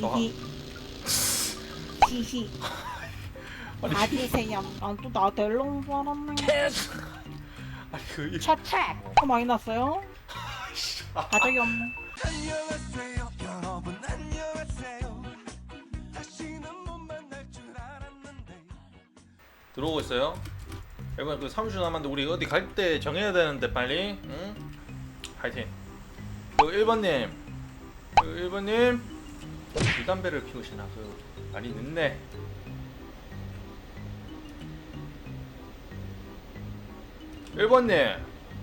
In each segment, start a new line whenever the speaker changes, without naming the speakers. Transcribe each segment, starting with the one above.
히히 히히
아니,
받으세요 안또 나한테 연락 받았네
아니 그
차책 어 많이 났어요? 받아요
안녕하세요 여러분 안녕하세요 다시는 못 만날 줄 알았는데
들어오고 있어요. 여러분 그 30초 남았는데 우리 어디 갈 때 정해야 되는데 빨리. 응? 파이팅. 그 1번님. 그 1번님. 불담배를 피우시나 그 많이 늦네. 일번님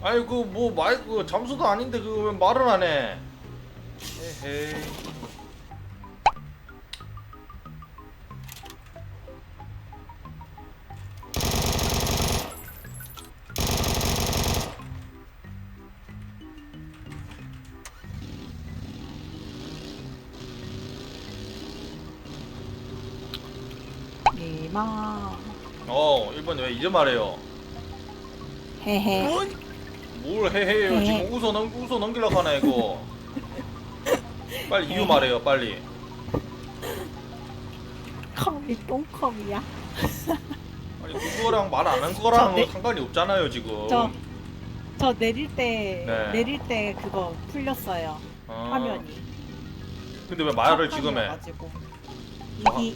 아니 그뭐 마이크 잠수도 아닌데 그왜 말을 안 해? 에헤이.
이마
어 1번 왜 이제 말해요?
헤헤.
뭘 해해요?
네.
지금 웃어 넘 웃어 넘기려고 하나 이거? 빨리 이유 말해요 빨리.
컵이 똥컵이야?
아니 그거랑 말 안 한 거랑
저 내-
상관이 없잖아요 지금.
저 저 내릴 때
네.
내릴 때 그거 풀렸어요.
어,
화면이.
근데 왜 말을 지금 해
가지고.
아.
히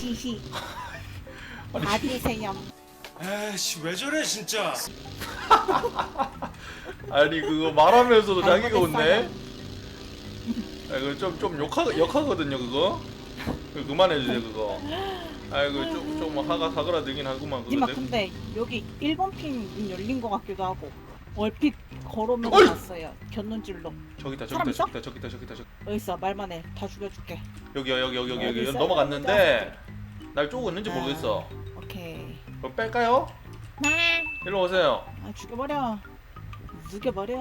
히 히히
아니,
받으세요.
에이씨 왜 저래 진짜.
아니 그거 말하면서도 자기가. 웃네? 아 이거 좀좀 욕하 욕하거든요 그거? 그거 그만해 주세요 그거. 아이고 좀좀 하가 사그라들긴 하구만 그거
니마
내-
근데 여기 1번 핀 열린 것 같기도 하고 얼핏 걸어오면서
어이!
봤어요 견눈질로.
저기다
사람
저기다
있어?
저기다 저기다 저기다 저기
여기 있어? 말만 해 다 죽여줄게.
여기요 여기 여기 여기
어디
여기
있어요?
넘어갔는데 날 쪼고 있는지
아.
모르겠어.
오케이.
그럼 뺄까요?
네.
일로 오세요.
아 죽여버려. 죽여버려.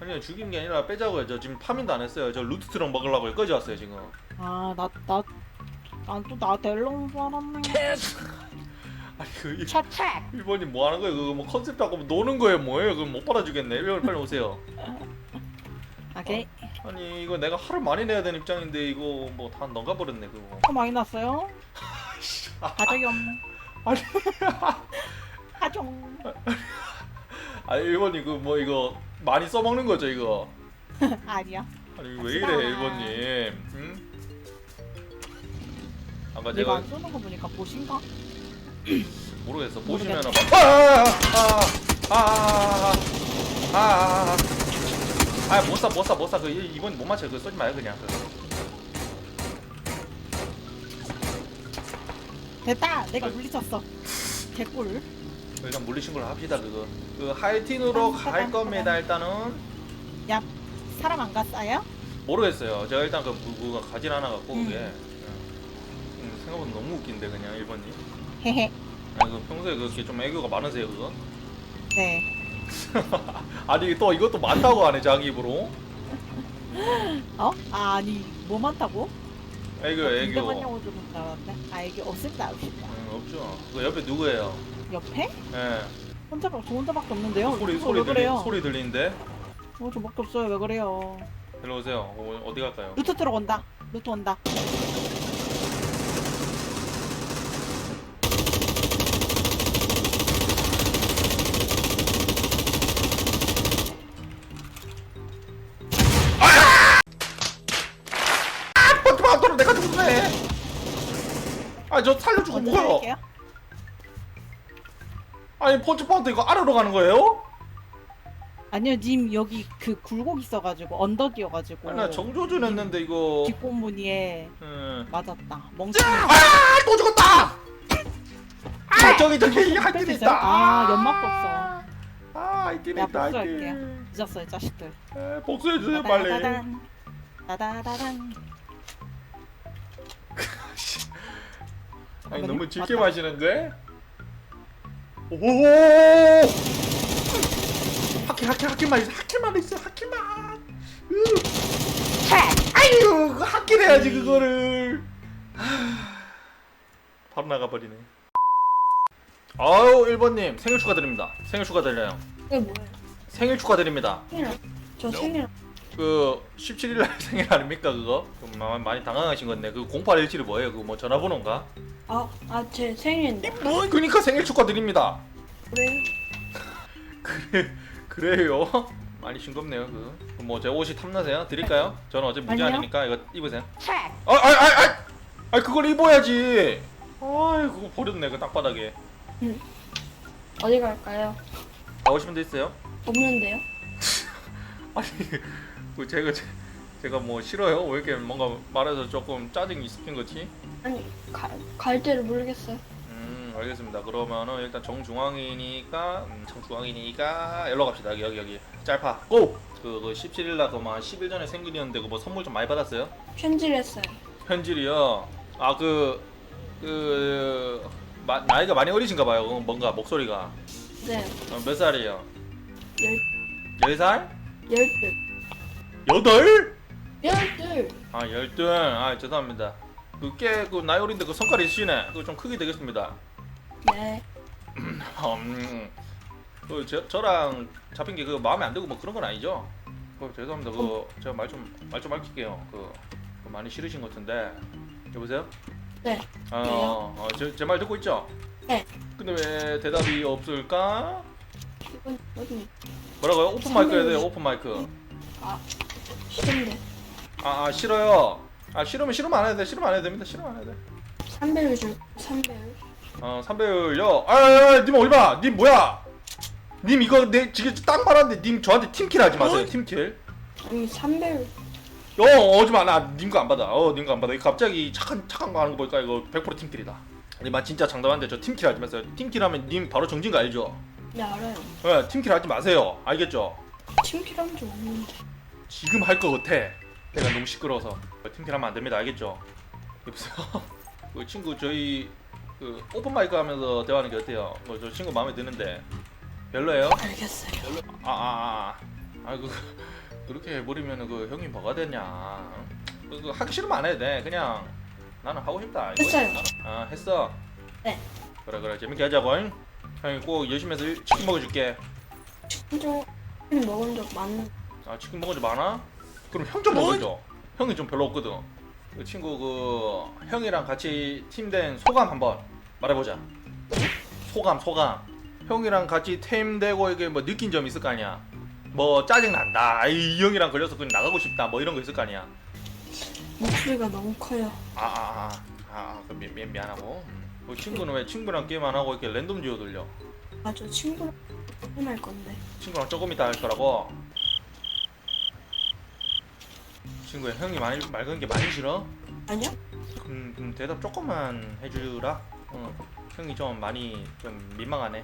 아니요 죽인 게 아니라 빼자고요. 저 지금 파밍도 안 했어요. 저 루트 트럭 먹으려고 여기까지 왔어요 지금.
아나나난또 나한테 연락 받았네.
아니 그 일-
차책
1번이 뭐 하는 거예요? 그거 뭐 컨셉 잡고 노는 거예요 뭐예요? 그럼 못 받아주겠네. 1번 빨리 오세요.
오케이.
아니 이거 내가 화를 많이 내야 되는 입장인데 이거 뭐 다 넘가 버렸네 그거.
어 많이 났어요 가져요
아니.
하종.
아니 1번이 그뭐 이거 많이 써먹는 거죠 이거?
아니야
아니 왜 이래. 1번님? 응? 아까 제가
안 쏘는 거 보니까 보신가?
모르겠어.
모르겠네.
보시면은 막아아아아아아아못쏴못쏴못쏴그 이번 못 맞춰 그 쏘지 마요 그냥. 그거.
됐다! 내가 물리쳤어. 개꿀.
일단 물리신 걸로 합시다 그거. 그 하이틴으로 갈 겁니다 일단은.
야 사람 안 갔어요?
모르겠어요. 제가 일단 그 무구가 가진 않아 갖고
음.
그게. 음, 생각보다 너무 웃긴데 그냥 1번님
헤헤.
아니 그 평소에 그렇게 좀 애교가 많으세요 그거?
네.
아니 또 이것도 많다고 하네 자기 입으로.
어? 아, 아니 뭐 많다고?
애교
군대
애교.
갔냐고 들은 줄 알았네? 아 애교 없을까 없을까
음, 없죠. 그 옆에 누구예요?
옆에?
예.
혼자 저 혼자밖에 없는데요?
소리
어,
소리
왜
들리
그래요?
소리 들리는데
어 저밖에 없어요. 왜 그래요?
일로 오세요. 어, 어디 갈까요?
루트 들어온다. 루트 온다
아저 살려주고
먼저
뭐야?
살릴게요.
아니 펀치 파운드 이거 아래로 가는 거예요?
아니요 님 여기 그 굴곡 있어가지고 언덕이어가지고.
아니 나 정조준 했는데 이거.
뒷공무니에
음.
맞았다. 멍청이
아또 죽었다! 아 저기 저기 하이틴
뺄수
있다?
아 연막도 없어
아 하이틴
내가
있다
복수할게요.
하이틴
늦었어요 자식들.
에, 복수해주세요 빨리
따다다단. 따다다단
아니
어머니?
너무 짙게
맞다.
마시는데 오 하키 하키 하키만 있어 하키만 있어 하키만 으. 아유 그 하키를 해야지 그거를 하, 바로 나가버리네 아유 1번님 생일 축하드립니다 생일 축하드려요
이게 뭐예요?
생일 축하드립니다
생일 저 생일
그 17일 날 생일 아닙니까 그거? 좀 마- 많이 당황하신 건데 그 0817이 뭐예요? 그거 뭐 전화번호인가?
아, 아, 제 생일인데.
뭐? 그니까 생일 축하드립니다.
그래요?
그래 그래요? 많이 싱겁네요 그. 뭐제 옷이 탐나세요? 드릴까요? 저는 어차피 무제
아니요.
아니니까 이거 입으세요. 아, 아, 아, 아, 아, 그걸 입어야지. 아이 그거 버렸네 그 땅바닥에.
어디 갈까요?
가고 싶은 데 있어요?
없는데요?
아니 그 제가 제- 제가 뭐 싫어요? 왜 이렇게 뭔가 말해서 조금 짜증이 섞인 거지?
아니, 가, 갈 데를 모르겠어요.
음 알겠습니다. 그러면은 일단 정중앙이니까 음, 정중앙이니까 일로 갑시다. 여기 여기 짧아 고! 그, 그 17일 날 그만 10일 전에 생일이었는데 그 뭐 선물 좀 많이 받았어요?
편지를 했어요.
현질이요. 아그그 마- 나이가 많이 어리신가 봐요. 그 뭔가 목소리가
네,
어, 몇 살이에요?
열,
열 살?
열둘.
여덟? 아 열둘. 아 죄송합니다. 그꽤 그 나이 어린데 그 성깔 있으시네. 그거 좀 크게 되겠습니다.
네.
음, 그 저, 저랑 잡힌 게 그 마음에 안 들고 뭐 그런 건 아니죠? 그 죄송합니다. 그 제가 말 좀 말 좀 할게요. 그, 그 많이 싫으신 것 같은데 여보세요?
네.
어,
왜요?
어, 제말 듣고 있죠?
네.
근데 왜 대답이 없을까?
이건, 이건,
뭐라고요? 오픈 마이크 해야 돼요. 오픈 마이크.
싫은데.
아, 아 싫어요. 아 싫으면 싫으면 안 해도 돼. 싫으면 안 해도 됩니다. 싫으면 안 해도 돼.
3배율 줄, 3배율.
어, 3배율요. 아, 아, 아, 님 어디 봐. 님 뭐야? 님 이거 내 지금 딱 말하는데 님 저한테 팀킬 하지 마세요. 팀킬.
아니, 3배율.
어, 오지 마. 나님 거 안 받아. 어, 님 거 안 받아. 이거 갑자기 착한 착한 거 하는 거 보니까 이거 100% 팀킬이다. 아니, 마 진짜 장담한데 저 팀킬 하지 마세요. 팀킬 하면 님 바로 정진 거 알죠?
네, 알아요.
예, 팀킬 하지 마세요. 알겠죠?
팀킬한 적 없는데.
지금 할 거 같아. 내가 너무 시끄러워서. 팀킬 하면 안 됩니다. 알겠죠? 여보세요? 그 친구 저희 그 오픈 마이크 하면서 대화하는 게 어때요? 뭐 저 친구 마음에 드는데 별로예요?
알겠어요.
아, 아, 아, 아, 그 그렇게 해버리면 그 형이 뭐가 되냐? 그, 그 하기 싫으면 안 해도 돼. 그냥 나는 하고 싶다. 이거지.
했어요.
아, 했어.
네.
그래, 그래, 재밌게 하자고. 잉? 형이 꼭 열심히 해서 일- 치킨 먹어줄게.
치킨 좀 먹은 적 많은.
아, 치킨 먹은 적 많아? 그럼 형 좀 먹어줘. 형이 좀 별로 없거든. 그 친구 그 형이랑 같이 팀 된 소감 한번 말해보자. 소감, 소감. 형이랑 같이 팀되고 이게 뭐 느낀 점 있을 거 아니야. 뭐 짜증 난다. 이 형이랑 걸려서 그냥 나가고 싶다. 뭐 이런 거 있을 거 아니야.
목소리가 너무 커요.
아, 아, 아, 아, 그 미, 미, 미안하고. 음. 그 친구는 왜 친구랑 게임 안 하고 이렇게 랜덤 듀오 돌려?
아, 저 친구랑 게임할 건데.
친구랑 조금 이따 할 거라고. 친구야, 형이 많이 맑은 게 많이 싫어?
아니요?
음, 음, 대답 조금만 해주라. 어, 형이 좀 많이 좀 민망하네.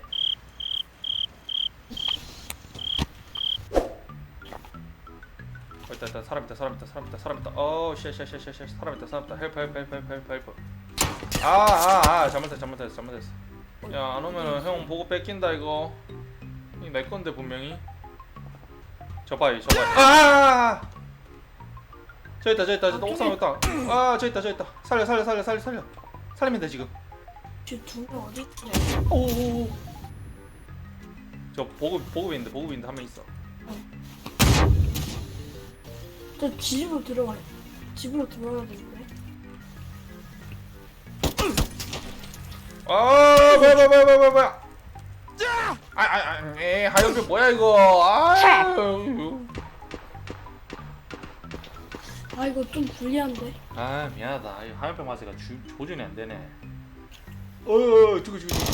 어, 있다, 있다, 사람 있다, 사람 있다, 사람 있다, 사람 있다. 어, 쉣쉣쉣쉣, 사람 있다, 사람 있다. 헬프, 헬프, 헬프, 헬프, 헬프, 헬프. 아, 아, 아, 잘못했어, 잘못했어, 잘못했어. 야, 안 오면은 형 보고 뺏긴다 이거. 이내 건데 분명히. 저 봐요, 저 봐요. 아! 저 있다, 저 있다, 저 있다, 옥상 있다. 아, 저 있다, 저 있다. 살려, 살려, 살려, 살려, 살려. 살리면 돼 지금.
저두명 어디 있지?
오. 저 보급 보급인데 보급인데 한 명 있어.
저 집으로 들어가요. 집으로 들어가야 되는데.
아, 뭐야, 뭐야, 뭐야, 뭐야, 뭐야. 아, 아, 아, 에, 하얀빛 뭐야 이거? 아유.
아, 이거 좀 불리한데.
아, 미안하다. 이 마스가 주, 조준이 안 되네. 어, 어, 저거, 저거, 저거.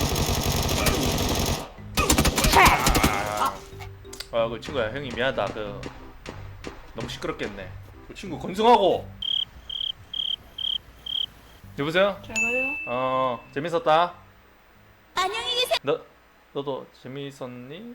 아, 아, 그 친구야, 형이 미안하다. 그 너무 시끄럽겠네. 그 친구 건승하고. 여보세요?
잘 가요.
어 재밌었다. 안녕히 계세요. 너 너도 재밌었니?